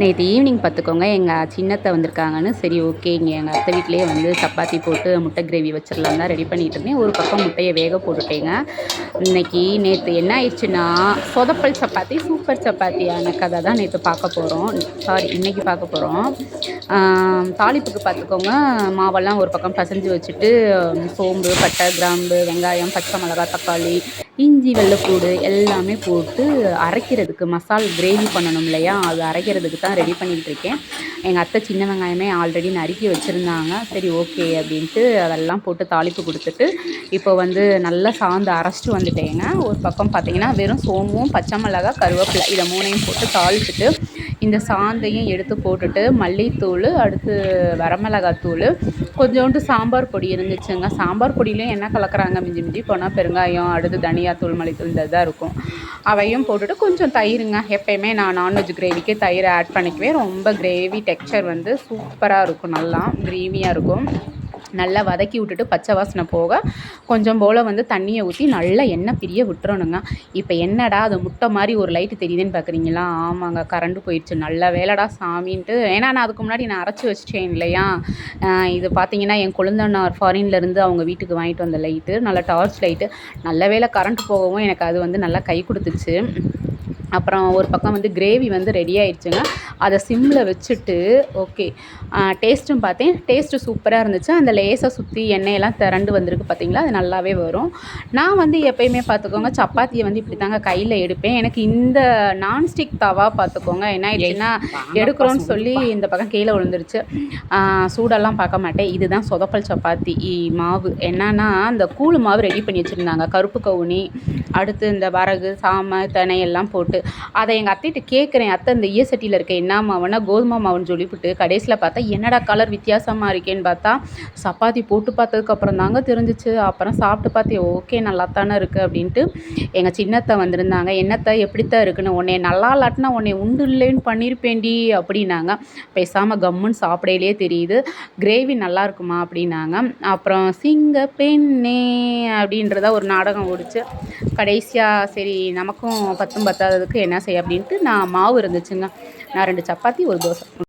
நேற்று ஈவினிங் பார்த்துக்கோங்க எங்கள் சின்னத்தை வந்திருக்காங்கன்னு சரி ஓகே இங்கே எங்கள் அத்தை வீட்டிலேயே வந்து சப்பாத்தி போட்டு முட்டை கிரேவி வச்சிடலாம் தான் ரெடி பண்ணிகிட்டு இருந்தேன். ஒரு பக்கம் முட்டையை வேக போட்டுட்டேங்க. இன்னைக்கு நேற்று என்ன ஆயிடுச்சுன்னா சொதப்பல் சப்பாத்தி சூப்பர் சப்பாத்தியான கதை தான் நேற்று பார்க்க போகிறோம் சாரி இன்றைக்கி பார்க்க போகிறோம் தாளிப்புக்கு பார்த்துக்கோங்க. மாவெல்லாம் ஒரு பக்கம் பசைஞ்சு வச்சுட்டு சோம்பு பட்டை கிராம்பு வெங்காயம் பச்சை மிளகா தக்காளி இஞ்சி வெள்ளைப்பூடு எல்லாமே போட்டு அரைக்கிறதுக்கு மசால் கிரேவி பண்ணணும் இல்லையா? அது அரைக்கிறதுக்கு தான் ரெடி பண்ணிகிட்டு இருக்கேன். எங்கள் அத்தை சின்ன வெங்காயமே ஆல்ரெடி நறுக்கி வச்சுருந்தாங்க. சரி ஓகே அப்படின்ட்டு அதெல்லாம் போட்டு தாளிப்பு கொடுத்துட்டு இப்போ வந்து நல்லா சாந்து அரைச்சிட்டு வந்துட்டேங்க. ஒரு பக்கம் பார்த்தீங்கன்னா வெறும் சோம்பும் பச்சை மிளகா கருவேப்பிலை இதை மூணையும் போட்டு தாளிச்சிட்டு இந்த சாந்தையும் எடுத்து போட்டுட்டு மல்லித்தூள் அடுத்து வரமிளகாத்தூள் கொஞ்சோண்டு சாம்பார் பொடி இருந்துச்சுங்க. சாம்பார் பொடியிலையும் என்ன கலக்கிறாங்க? மிஞ்சி மிஞ்சி போனால் பெருங்காயம் அடுத்து தனியாத்தூள் மல்லித்தூள் இந்த இதாக இருக்கும். அவையும் போட்டுட்டு கொஞ்சம் தயிருங்க. எப்பயுமே நான் நான்வெஜ் கிரேவிக்கு தயிர் ஆட் பண்ணிக்குவேன். ரொம்ப கிரேவி டெக்ஸ்சர் வந்து சூப்பராக இருக்கும். நல்லா க்ரீமியாக இருக்கும். நல்லா வதக்கி விட்டுட்டு பச்சை வாசனை போக கொஞ்சம் போல் வந்து தண்ணியை ஊற்றி நல்லா எண்ணெய் பிரிய விட்டுறணுங்க. இப்போ என்னடா அது முட்டை மாதிரி ஒரு லைட்டு தெரியுதுன்னு பார்க்குறீங்களா ஆமாங்க கரண்டு போயிடுச்சு. நல்ல வேலைடா சாமின்ட்டு. ஏன்னா நான் அதுக்கு முன்னாடி நான் அரைச்சி வச்சிட்டேன் இல்லையா? இது பார்த்தீங்கன்னா என் கொழுந்தனார் ஃபாரின்லேருந்து அவங்க வீட்டுக்கு வாங்கிட்டு வந்த லைட்டு நல்ல டார்ச் லைட்டு நல்ல வேலை கரண்ட் போகவும் எனக்கு அது வந்து நல்லா கை கொடுத்துச்சு. அப்புறம் ஒரு பக்கம் வந்து கிரேவி வந்து ரெடி ஆயிடுச்சுங்க. அதை சிம்மில் வச்சுட்டு ஓகே டேஸ்ட்டும் பார்த்தேன். டேஸ்ட்டு சூப்பராக இருந்துச்சு. அந்த லேசாக சுற்றி எண்ணெயெல்லாம் திரண்டு வந்திருக்கு பார்த்தீங்களா? அது நல்லாவே வரும். நான் வந்து எப்பயுமே பார்த்துக்கோங்க சப்பாத்தியை வந்து இப்படி தாங்க கையில் எடுப்பேன். எனக்கு இந்த நான்ஸ்டிக் தவா பார்த்துக்கோங்க. என்ன ஆயிடுச்சுன்னா எடுக்கிறோன்னு சொல்லி இந்த பக்கம் கீழே விழுந்துருச்சு. சூடெல்லாம் பார்க்க மாட்டேன். இதுதான் சொதப்பல் சப்பாத்தி மாவு. என்னன்னா அந்த கூழ் மாவு ரெடி பண்ணி வச்சுருந்தாங்க. கருப்பு கவுனி அடுத்து இந்த வரகு சாமை தினை எல்லாம் போட்டு. அதை எங்கள் அத்தைகிட்ட கேட்குறேன் அத்தை இந்த இயசட்டியில் இருக்க என்ன மாவுனா கோதுமை மாவுன்னு சொல்லிவிட்டு கடைசியில் பார்த்தா என்னடா கலர் வித்தியாசமாக இருக்கேன்னு பார்த்தா சப்பாத்தி போட்டு பார்த்ததுக்கப்புறம் தாங்க தெரிஞ்சிச்சு. அப்புறம் சாப்பிட்டு பார்த்தேன் ஓகே நல்லா தானே இருக்குது அப்படின்ட்டு எங்கள் சின்னத்தை வந்திருந்தாங்க. என்னத்தை எப்படித்தான் இருக்குன்னு உன்னை நல்லா இல்லாட்டினா உன்னை உண்டு இல்லைன்னு பண்ணியிருப்பேன்டி அப்படின்னாங்க. பேசாமல் கம்முன்னு சாப்பிடையிலே தெரியுது. கிரேவி நல்லா இருக்குமா அப்படின்னாங்க. அப்புறம் சிங்க பெண்ணே அப்படின்றத ஒரு நாடகம் ஓடிச்சு. கடைசியாக சரி நமக்கும் பத்தும் பத்தாததுக்கு என்ன செய்ய அப்படின்ட்டு நான் மாவு இருந்துச்சுங்க. நான் ரெண்டு சப்பாத்தி ஒரு தோசை.